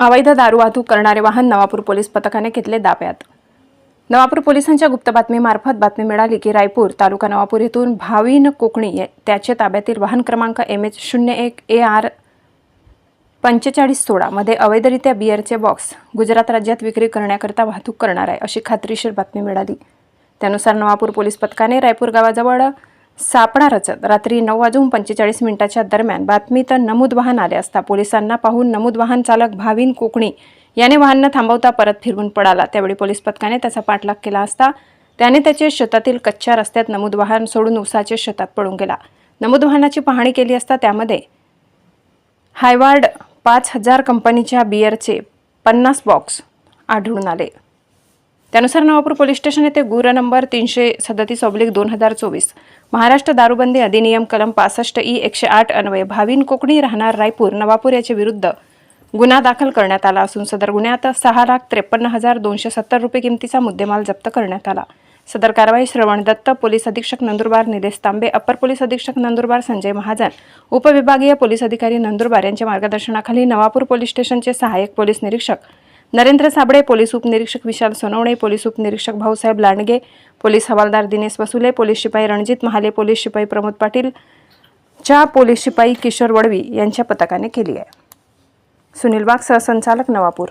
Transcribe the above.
अवैध दारू वाहतूक करणारे वाहन नवापूर पोलीस पथकाने घेतले ताब्यात नवापूर पोलिसांच्या गुप्त बातमीमार्फत बातमी मिळाली की रायपूर तालुका नवापूर येथून भावीन कोकणी त्याचे ताब्यातील वाहन क्रमांक एम एच शून्य एक ए आर पंचेचाळीस सोळामध्ये अवैधरित्या बिअरचे बॉक्स गुजरात राज्यात विक्री करण्याकरता वाहतूक करणार आहे अशी खात्रीशीर बातमी मिळाली. त्यानुसार नवापूर पोलीस पथकाने रायपूर गावाजवळ सापळा रचत रात्री नऊ वाजून पंचेचाळीस मिनिटाच्या दरम्यान बातमीत नमूद वाहन आले असता पोलिसांना पाहून नमूद वाहन चालक भाविन कोकणी याने वाहन न थांबवता परत फिरवून पडाला त्यावेळी पोलीस पथकाने त्याचा पाठलाग केला असता त्याने त्याचे शेतातील कच्च्या रस्त्यात नमूद वाहन सोडून उसाचे शेतात पळून गेला. नमूद वाहनाची पाहणी केली असता त्यामध्ये हायवार्ड पाच हजार कंपनीच्या बिअरचे पन्नास बॉक्स आढळून आले. त्यानुसार नवापूर पोलीस स्टेशन येथे गुर नंबर तीनशे सदतीस ऑब्लिक दोन हजार चोवीस महाराष्ट्र दारूबंदी अधिनियम कलम पासष्ट ई एकशे आठ अन्वये भावीन कोकणी राहणार रायपूर नवापूर याच्या विरुद्ध गुन्हा दाखल करण्यात आला असून सदर गुन्ह्यात सहा लाख त्रेपन्न हजार दोनशे सत्तर रुपये किमतीचा मुद्देमाल जप्त करण्यात आला. सदर कारवाई श्रवण दत्त पोलीस अधीक्षक नंदुरबार निलेश तांबे अप्पर पोलीस अधीक्षक नंदुरबार संजय महाजन उपविभागीय पोलीस अधिकारी नंदुरबार यांच्या मार्गदर्शनाखाली नवापूर पोलीस स्टेशनचे सहाय्यक पोलीस निरीक्षक नरेंद्र साबळे पोलीस उपनिरीक्षक विशाल सोनवणे पोलीस उपनिरीक्षक भाऊसाहेब लांडगे पोलीस हवालदार दिनेश वसुले पोलीस शिपाई रणजित महाले पोलीस शिपाई प्रमोद पाटील च्या पोलीस शिपाई किशोर वडवी यांच्या पथकाने केली आहे. सुनील वाघ सहसंचालक नवापूर.